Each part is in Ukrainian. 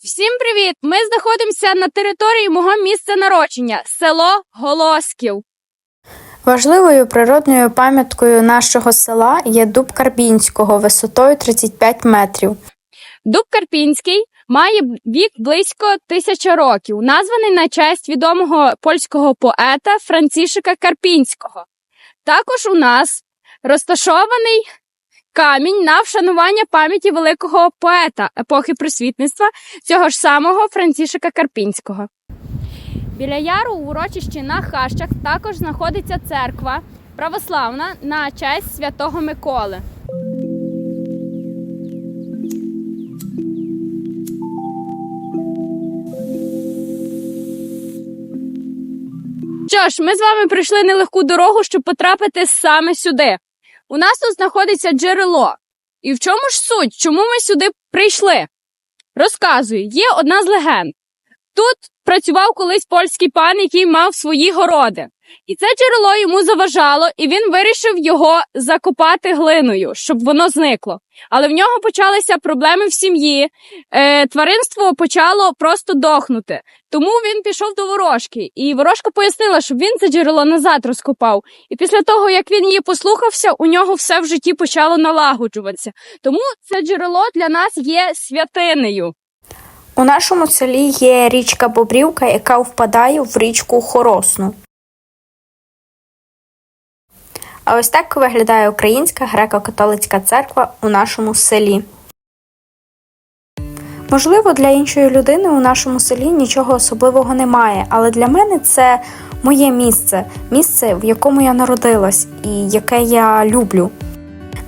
Всім привіт! Ми знаходимося на території мого місця народження село Голосків. Важливою природною пам'яткою нашого села є дуб Карбінського висотою 35 метрів. Дуб Карпінський має вік близько тисяча років, названий на честь відомого польського поета Францішика Карпінського. Також у нас розташований камінь на вшанування пам'яті великого поета епохи просвітництва цього ж самого Францішика Карпінського. Біля яру у урочищі на Хащах також знаходиться церква православна на честь святого Миколи. Що ж, ми з вами прийшли нелегку дорогу, щоб потрапити саме сюди. У нас тут знаходиться джерело. І в чому ж суть? Чому ми сюди прийшли? Розказую, є одна з легенд. Тут працював колись польський пан, який мав свої городи. І це джерело йому заважало, і він вирішив його закопати глиною, щоб воно зникло. Але в нього почалися проблеми в сім'ї. Е, тваринство почало просто дохнути. Тому він пішов до ворожки, і ворожка пояснила, щоб він це джерело назад розкопав. І після того, як він її послухався, у нього все в житті почало налагоджуватися. Тому це джерело для нас є святинею. У нашому селі є річка Бобрівка, яка впадає в річку Хоросну. А ось так виглядає Українська греко-католицька церква у нашому селі. Можливо, для іншої людини у нашому селі нічого особливого немає, але для мене це моє місце, місце, в якому я народилась і яке я люблю.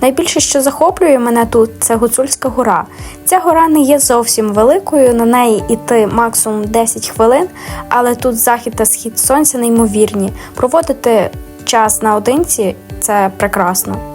Найбільше, що захоплює мене тут, це Гуцульська гора. Ця гора не є зовсім великою, на неї йти максимум 10 хвилин, але тут захід та схід сонця неймовірні. Проводити час наодинці це прекрасно.